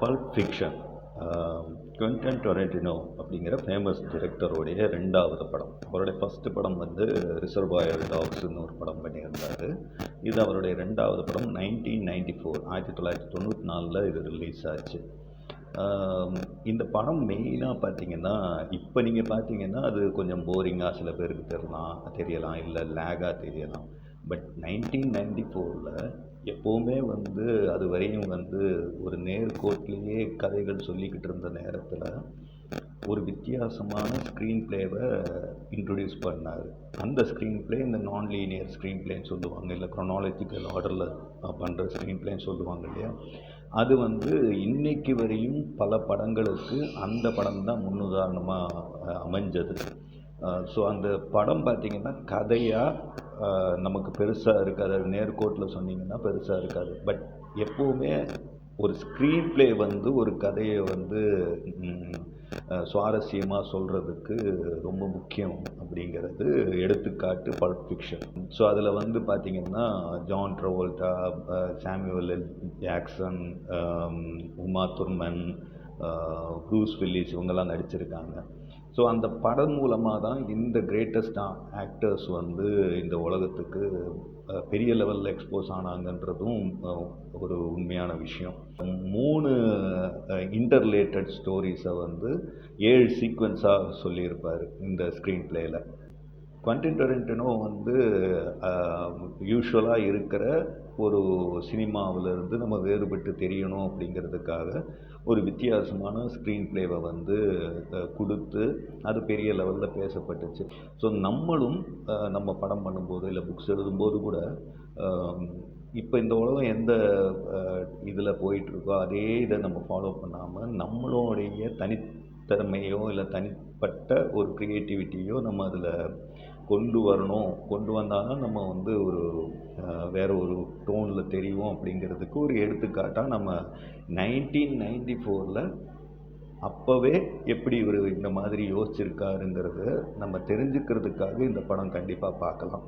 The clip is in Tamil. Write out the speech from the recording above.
பல்ப் ஃபிக்ஷன் குவென்டன் டொரண்டினோ அப்படிங்கிற ஃபேமஸ் டிரெக்டருடைய ரெண்டாவது படம். அவருடைய ஃபஸ்ட்டு படம் வந்து ரிசர்வாயர் டாக்ஸ்னு ஒரு படம் பண்ணியிருந்தார். இது அவருடைய ரெண்டாவது படம் நைன்டீன் நைன்டி ஃபோர் ஆயிரத்தி தொள்ளாயிரத்தி தொண்ணூற்றி நாலில் இது ரிலீஸ் ஆச்சு. Um, இந்த படம் மெயினாக பார்த்தீங்கன்னா இப்போ நீங்கள் பார்த்தீங்கன்னா அது கொஞ்சம் போரிங்காக சில பேருக்கு தெரியலாம் தெரியலாம். இல்லை லேகாக தெரியலாம். பட் நைன்டீன் நைன்டி ஃபோரில் எப்போவுமே வந்து அது வரையும் வந்து ஒரு நேர்கோட்டிலேயே கதைகள் சொல்லிக்கிட்டு இருந்த நேரத்தில் ஒரு வித்தியாசமான ஸ்க்ரீன் பிளேவை இன்ட்ரொடியூஸ் பண்ணார். அந்த ஸ்க்ரீன் பிளே இந்த நான் லீனியர் ஸ்க்ரீன் பிளேன்னு சொல்லுவாங்க இல்லை க்ரொனாலஜிக்கல் ஆர்டரில் பண்ணுற ஸ்க்ரீன் பிளேன்னு சொல்லுவாங்க இல்லையா? அது வந்து இன்னைக்கு வரையும் பல படங்களுக்கு அந்த படம் தான் முன்னுதாரணமாக அமைஞ்சது. ஸோ அந்த படம் பார்த்திங்கன்னா கதையாக நமக்கு பெருசாக இருக்காது. அது நேர்கோட்டில் சொன்னீங்கன்னா பெருசாக இருக்காது. பட் எப்போவுமே ஒரு ஸ்க்ரீன் ப்ளே வந்து ஒரு கதையை வந்து சுவாரஸ்யமாக சொல்கிறதுக்கு ரொம்ப முக்கியம் அப்படிங்கிறது எடுத்துக்காட்டு பல்ப் ஃபிக்ஷன் ஸோ அதில் வந்து பார்த்திங்கன்னா John Travolta Samuel L Jackson Uma Thurman Bruce Willis இவங்கெல்லாம் நடிச்சிருக்காங்க. ஸோ அந்த படம் மூலமாக தான் இந்த கிரேட்டஸ்ட் ஆக்டர்ஸ் வந்து இந்த உலகத்துக்கு பெரிய லெவலில் எக்ஸ்போஸ் ஆனாங்கன்றதும் ஒரு உண்மையான விஷயம். மூணு இன்டர்லேட்டட் ஸ்டோரிஸை வந்து ஏழு சீக்வன்ஸாக சொல்லியிருப்பார் இந்த ஸ்க்ரீன் பிளேயில் குவென்டின் டொரண்டினோ வந்து யூஸ்வலாக இருக்கிற ஒரு சினிமாவிலிருந்து நம்ம வேறுபட்டு தெரியணும் அப்படிங்கிறதுக்காக ஒரு வித்தியாசமான ஸ்க்ரீன் பிளேவை வந்து கொடுத்து அது பெரிய லெவலில் பேசப்பட்டுச்சு. ஸோ நம்மளும் நம்ம படம் பண்ணும்போது இல்லை புக்ஸ் எழுதும்போது கூட இப்போ இந்த உலகம் எந்த இதில் போயிட்டுருக்கோ அதே இதை நம்ம ஃபாலோ பண்ணாமல் நம்மளுடைய தனி திறமையோ இல்லை தனிப்பட்ட ஒரு க்ரியேட்டிவிட்டியோ நம்ம அதில் கொண்டு வரணும். கொண்டு வந்தால் தான் நம்ம வந்து ஒரு வேறு ஒரு டோனில் தெரியும் அப்படிங்கிறதுக்கு ஒரு எடுத்துக்காட்டாக நம்ம நைன்டீன் நைன்டி ஃபோரில் அப்போவே எப்படி இவர் இந்த மாதிரி யோசிச்சிருக்காருங்கிறத நம்ம தெரிஞ்சுக்கிறதுக்காக இந்த படம் கண்டிப்பாக பார்க்கலாம்.